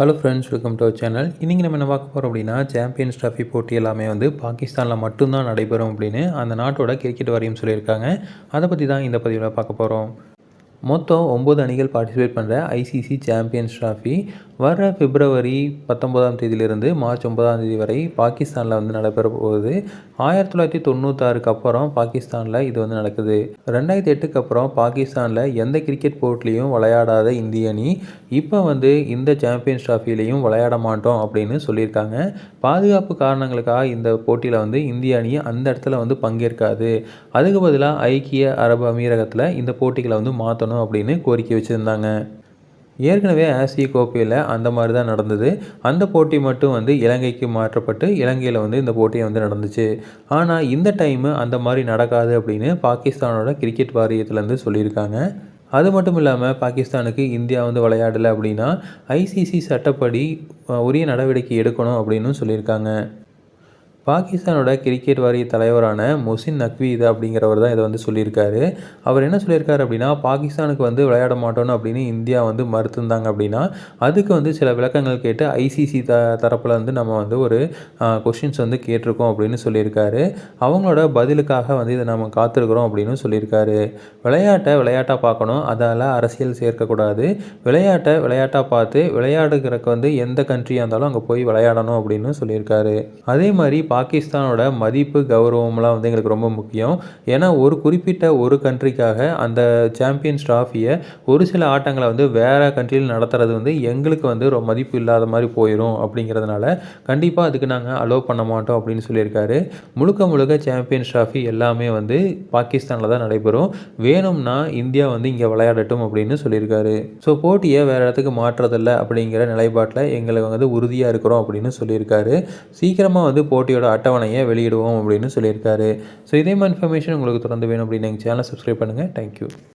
Hello friends welcome to channel இன்றைக்கி நம்ம என்ன பார்க்க போகிறோம் அப்படின்னா சாம்பியன்ஸ் ட்ராஃபி போட்டி எல்லாமே வந்து பாகிஸ்தானில் மட்டும்தான் நடைபெறும் அப்படின்னு அந்த நாட்டோட கிரிக்கெட் வாரியம் சொல்லியிருக்காங்க. அதை பற்றி தான் இந்த பதிவில் பார்க்க போகிறோம் மொத்தம் ஒம்பது அணிகள் பார்ட்டிசிபேட் பண்ணுற ஐசிசி சாம்பியன்ஸ் ட்ராஃபி வர பிப்ரவரி பத்தொன்பதாம் தேதியிலிருந்து மார்ச் ஒன்பதாம் தேதி வரை பாகிஸ்தானில் வந்து நடைபெற போகுது. ஆயிரத்தி தொள்ளாயிரத்தி தொண்ணூத்தாறுக்கு அப்புறம் பாகிஸ்தானில் இது வந்து நடக்குது. ரெண்டாயிரத்தி எட்டுக்கு அப்புறம் பாகிஸ்தானில் எந்த கிரிக்கெட் போர்ட்லேயும் விளையாடாத இந்திய அணி இப்போ வந்து இந்த சாம்பியன்ஸ் ட்ராஃபிலையும் விளையாட மாட்டோம் அப்படின்னு சொல்லியிருக்காங்க. பாதுகாப்பு காரணங்களுக்காக இந்த போட்டியில் வந்து இந்திய அணி அந்த இடத்துல வந்து பங்கேற்காது. அதுக்கு பதிலாக ஐக்கிய அரபு அமீரகத்தில் இந்த போட்டிகளை வந்து மாற்றணும் அப்படின்னு கோரிக்கை வச்சுருந்தாங்க. ஏற்கனவே ஆசிய கோப்பையில் அந்த மாதிரி தான் நடந்தது. அந்த போட்டி மட்டும் வந்து இலங்கைக்கு மாற்றப்பட்டு இலங்கையில் வந்து இந்த போட்டியை வந்து நடந்துச்சு. ஆனால் இந்த டைமு அந்த மாதிரி நடக்காது அப்படின்னு பாகிஸ்தானோட கிரிக்கெட் வாரியத்துலேருந்து சொல்லியிருக்காங்க. அது மட்டும் இல்லாமல் பாகிஸ்தானுக்கு இந்தியா வந்து விளையாடலை அப்படின்னா ஐசிசி சட்டப்படி உரிய நடவடிக்கை எடுக்கணும் அப்படின்னு சொல்லியிருக்காங்க. பாகிஸ்தானோட கிரிக்கெட் வாரிய தலைவரான மொசின் நக்வீத் அப்படிங்கிறவர் தான் இதை வந்து சொல்லியிருக்காரு. அவர் என்ன சொல்லியிருக்காரு அப்படின்னா பாகிஸ்தானுக்கு வந்து விளையாட மாட்டோம்னு அப்படின்னு இந்தியா வந்து மறுத்திருந்தாங்க அப்படின்னா அதுக்கு வந்து சில விளக்கங்கள் கேட்டு ஐசிசி த தரப்பில் வந்து நம்ம வந்து ஒரு கொஷின்ஸ் வந்து கேட்டிருக்கோம் அப்படின்னு சொல்லியிருக்காரு. அவங்களோட பதிலுக்காக வந்து இதை நம்ம காத்திருக்கிறோம் அப்படின்னு சொல்லியிருக்காரு. விளையாட்டை விளையாட்டாக பார்க்கணும். அதால் அரசியல் சேர்க்கக்கூடாது விளையாட்டை விளையாட்டாக பார்த்து விளையாடுகிறக்கு வந்து எந்த கண்ட்ரியாக இருந்தாலும் அங்கே போய் விளையாடணும் அப்படின்னு சொல்லியிருக்காரு. அதே மாதிரி பாகிஸ்தானோட மதிப்பு கௌரவம்லாம் வந்து எங்களுக்கு ரொம்ப முக்கியம். ஏன்னா ஒரு குறிப்பிட்ட ஒரு கண்ட்ரிக்காக அந்த சாம்பியன்ஸ் ட்ராஃபியை ஒரு சில ஆட்டங்களை வந்து வேறு கண்ட்ரியில் நடத்துறது வந்து எங்களுக்கு வந்து ரொம்ப மதிப்பு இல்லாத மாதிரி போயிடும் அப்படிங்கிறதுனால கண்டிப்பாக அதுக்கு நாங்கள் அலோவ் பண்ண மாட்டோம் அப்படின்னு சொல்லியிருக்காரு. முழுக்க முழுக்க சாம்பியன்ஸ் ட்ராஃபி எல்லாமே வந்து பாகிஸ்தானில் தான் நடைபெறும். வேணும்னா இந்தியா வந்து இங்கே விளையாடட்டும் அப்படின்னு சொல்லியிருக்காரு. ஸோ போட்டியை வேறு இடத்துக்கு மாற்றுறதில்ல அப்படிங்கிற நிலைப்பாட்டில் எங்களுக்கு வந்து உறுதியாக இருக்கிறோம் அப்படின்னு சொல்லியிருக்காரு. சீக்கிரமாக வந்து போட்டியோட போட்டியோட அட்டவணையை வெளியிடுவோம் அப்படின்னு சொல்லியிருக்காரு. ஸோ இதே மாதிரி இன்ஃபர்மேஷன் உங்களுக்கு தொடர்ந்து வேணும் அப்படின்னு எங்கள் சேனலை சப்ஸ்கிரைப் பண்ணுங்கள் தேங்க்யூ